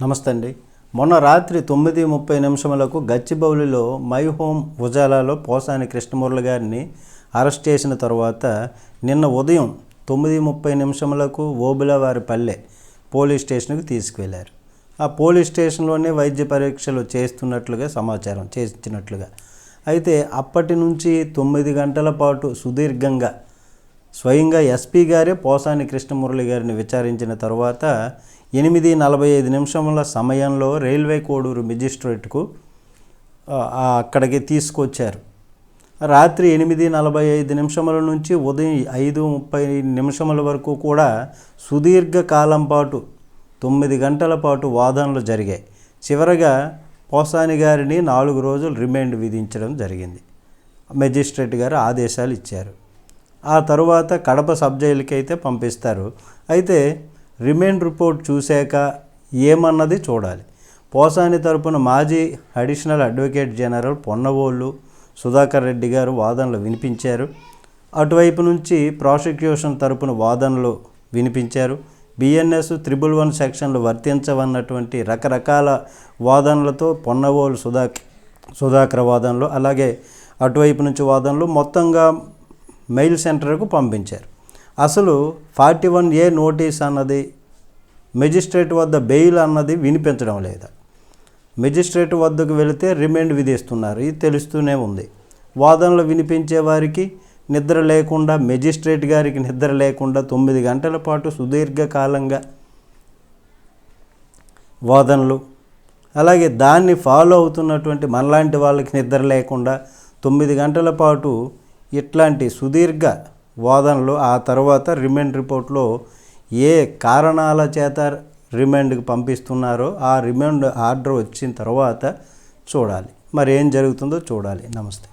నమస్తే అండి మొన్న రాత్రి తొమ్మిది ముప్పై నిమిషములకు గచ్చిబౌలిలో మై హోమ్ ఉజాలాలో పోసాని కృష్ణమురళి గారిని అరెస్ట్ చేసిన తర్వాత నిన్న ఉదయం తొమ్మిది ముప్పై నిమిషములకు ఓబులవారి పల్లె పోలీస్ స్టేషన్కి తీసుకువెళ్ళారు ఆ పోలీస్ స్టేషన్లోనే వైద్య పరీక్షలు చేస్తున్నట్లుగా సమాచారం చేసినట్లుగా అయితే అప్పటి నుంచి తొమ్మిది గంటల పాటు సుదీర్ఘంగా స్వయంగా ఎస్పీ గారే పోసాని కృష్ణమురళి గారిని విచారించిన తర్వాత ఎనిమిది నలభై ఐదు నిమిషముల సమయంలో రైల్వే కోడూరు మెజిస్ట్రేట్కు అక్కడికి తీసుకొచ్చారు. రాత్రి ఎనిమిది నలభై ఐదు నిమిషముల నుంచి ఉదయం ఐదు ముప్పై నిమిషముల వరకు కూడా సుదీర్ఘ కాలం పాటు తొమ్మిది గంటల పాటు వాదనలు జరిగాయి. చివరగా పోసాని గారిని నాలుగు రోజులు రిమాండ్ విధించడం జరిగింది. మెజిస్ట్రేట్ గారు ఆదేశాలు ఇచ్చారు. ఆ తరువాత కడప సబ్ జైలుకి అయితే పంపిస్తారు. అయితే రిమైండ్ రిపోర్ట్ చూశాక ఏమన్నది చూడాలి. పోసాని తరపున మాజీ additional advocate general Ponnavolu Sudhakar Reddy garu వాదనలు వినిపించారు. అటువైపు నుంచి ప్రాసిక్యూషన్ తరపున వాదనలు వినిపించారు. బిఎన్ఎస్ త్రిబుల్ వన్ సెక్షన్లు వర్తించవన్నటువంటి రకరకాల వాదనలతో పొన్నవోలు సుధా సుధాకర్ వాదనలు అలాగే అటువైపు నుంచి వాదనలు మొత్తంగా మెయిల్ సెంటర్కు పంపించారు. అసలు ఫార్టీ వన్ ఏ నోటీస్ అన్నది మెజిస్ట్రేట్ వద్ద బెయిల్ అన్నది వినిపించడం లేదా? మెజిస్ట్రేట్ వద్దకు వెళితే రిమాండ్ విధిస్తున్నారు. ఇది తెలుస్తూనే ఉంది. వాదనలు వినిపించే వారికి నిద్ర లేకుండా మెజిస్ట్రేట్ గారికి నిద్ర లేకుండా తొమ్మిది గంటల పాటు సుదీర్ఘకాలంగా వాదనలు అలాగే దాన్ని ఫాలో అవుతున్నటువంటి మనలాంటి వాళ్ళకి నిద్ర లేకుండా తొమ్మిది గంటల పాటు ఇట్లాంటి సుదీర్ఘ వాదనలు ఆ తర్వాత రిమాండ్ రిపోర్ట్లో ఏ కారణాల చేత రిమాండ్కి పంపిస్తున్నారో ఆ రిమాండ్ ఆర్డర్ వచ్చిన తర్వాత చూడాలి. మరి ఏం జరుగుతుందో చూడాలి. నమస్తే.